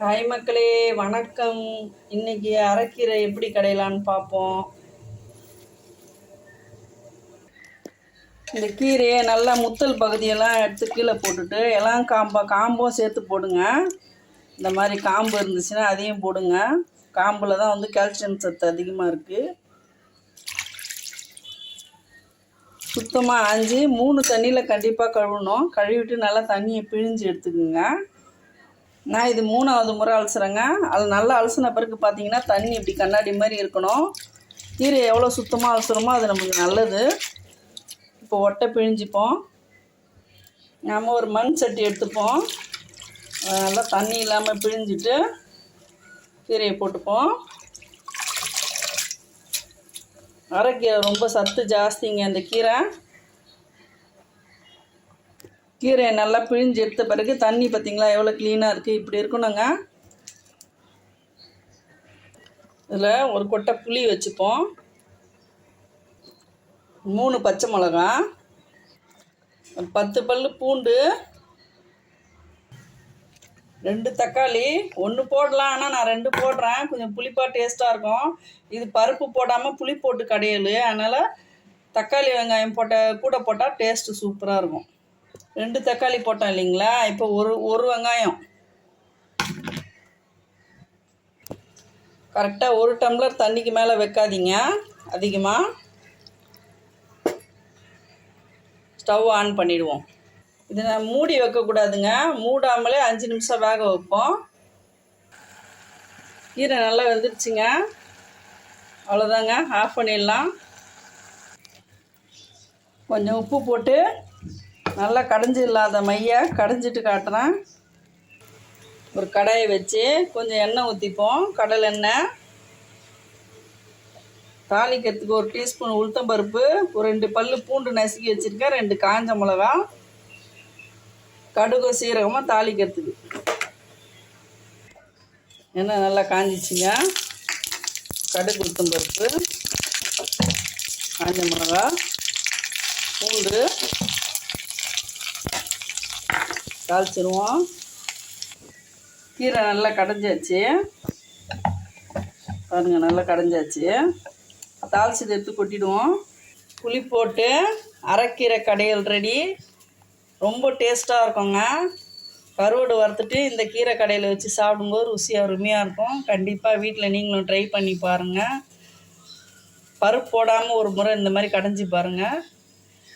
Hi மக்களே வணக்கம். இன்னைக்கு அரைக்கீரை எப்படி கடையலான்னு பார்ப்போம். இந்த கீரையை நல்லா முத்தல் பகுதியெல்லாம் எடுத்து கீழே போட்டுட்டு எல்லாம் காம்பா காம்பும் சேர்த்து போடுங்க. இந்த மாதிரி காம்பு இருந்துச்சுன்னா அதையும் போடுங்க. காம்பில் தான் வந்து கால்சியம் சத்து அதிகமாக இருக்குது சுத்தமாக ஆஞ்சு மூணு தண்ணியில் கண்டிப்பாக கழுவணும். கழுவிட்டு நல்லா தண்ணியை பிழிஞ்சு எடுத்துக்கோங்க. நான் இது மூணாவது முறை அலசுறேங்க. அது நல்லா அலசின பிறகு பார்த்தீங்கன்னா தண்ணி இப்படி கண்ணாடி மாதிரி இருக்கணும். கீரை எவ்வளோ சுத்தமாக அலசுகிறோமோ அது நமக்கு நல்லது. இப்போ ஒட்டை பிழிஞ்சிப்போம். நாம் ஒரு மண் சட்டி எடுத்துப்போம். நல்லா தண்ணி இல்லாமல் பிழிஞ்சிட்டு கீரையை போட்டுப்போம். அரைக்கீரை ரொம்ப சத்து ஜாஸ்திங்க அந்த கீரை. கீரையை நல்லா பிழிஞ்சு எடுத்த பிறகு தண்ணி பார்த்தீங்களா எவ்வளோ க்ளீனாக இருக்குது இப்படி இருக்கணுங்க. இதில் ஒரு கொட்டை புளி வச்சுப்போம். மூணு பச்சை மிளகா பத்து பல் பூண்டு ரெண்டு தக்காளி. ஒன்று போடலாம் ஆனால் நான் ரெண்டு போடுறேன். கொஞ்சம் புளிப்பாக டேஸ்ட்டாக இருக்கும். இது பருப்பு போடாமல் புளி போட்டு கடையல். அதனால் தக்காளி வெங்காயம் போட்ட கூட போட்டால் டேஸ்ட்டு சூப்பராக இருக்கும். ரெண்டு தக்காளி போட்டோம் இல்லைங்களா? இப்போ ஒரு ஒரு வெங்காயம். கரெக்டாக ஒரு டம்ளர் தண்ணிக்கு மேலே வைக்காதீங்க. அதிகமாக ஸ்டவ் ஆன் பண்ணிடுவோம். இதை நான் மூடி வைக்கக்கூடாதுங்க. மூடாமலே அஞ்சு நிமிஷம் வேக வைப்போம். கீரை நல்லா வெந்துருச்சுங்க அவ்வளோதாங்க ஆஃப் பண்ணிடலாம். கொஞ்சம் உப்பு போட்டு நல்லா கடைஞ்சி இல்லாத மையை கடைஞ்சிட்டு காட்டுறேன். ஒரு கடாயை வச்சு கொஞ்சம் எண்ணெய் ஊற்றிப்போம் கடல் எண்ணெய். தாளிக்கிறதுக்கு ஒரு டீஸ்பூன் உளுத்தம்பருப்பு ஒரு ரெண்டு பல்லு பூண்டு நசுக்கி வச்சுருக்கேன் ரெண்டு காஞ்ச மிளகா. கடுகு சீரகமாக தாளிக்கிறதுக்கு. எண்ணெய் நல்லா காஞ்சிச்சுங்க. கடுகு உளுத்தம்பருப்பு காஞ்ச மிளகா பூண்டு. தாளிச்சிருவோம். கீரை நல்லா கடைஞ்சாச்சு. பாருங்கள் நல்லா கடைஞ்சாச்சு. தாளிச்சது எடுத்து கொட்டிடுவோம். புளி போட்டு அரைக்கீரை கடையல் ரெடி. ரொம்ப டேஸ்ட்டாக இருக்குங்க. கருவாடு வறுத்துட்டு இந்த கீரை கடையில் வச்சு சாப்பிடும்போது ருசியாக அருமையாக இருக்கும். கண்டிப்பாக வீட்டில் நீங்களும் ட்ரை பண்ணி பாருங்கள் பருப்பு போடாமல் ஒரு முறை இந்த மாதிரி கடைஞ்சி பாருங்கள்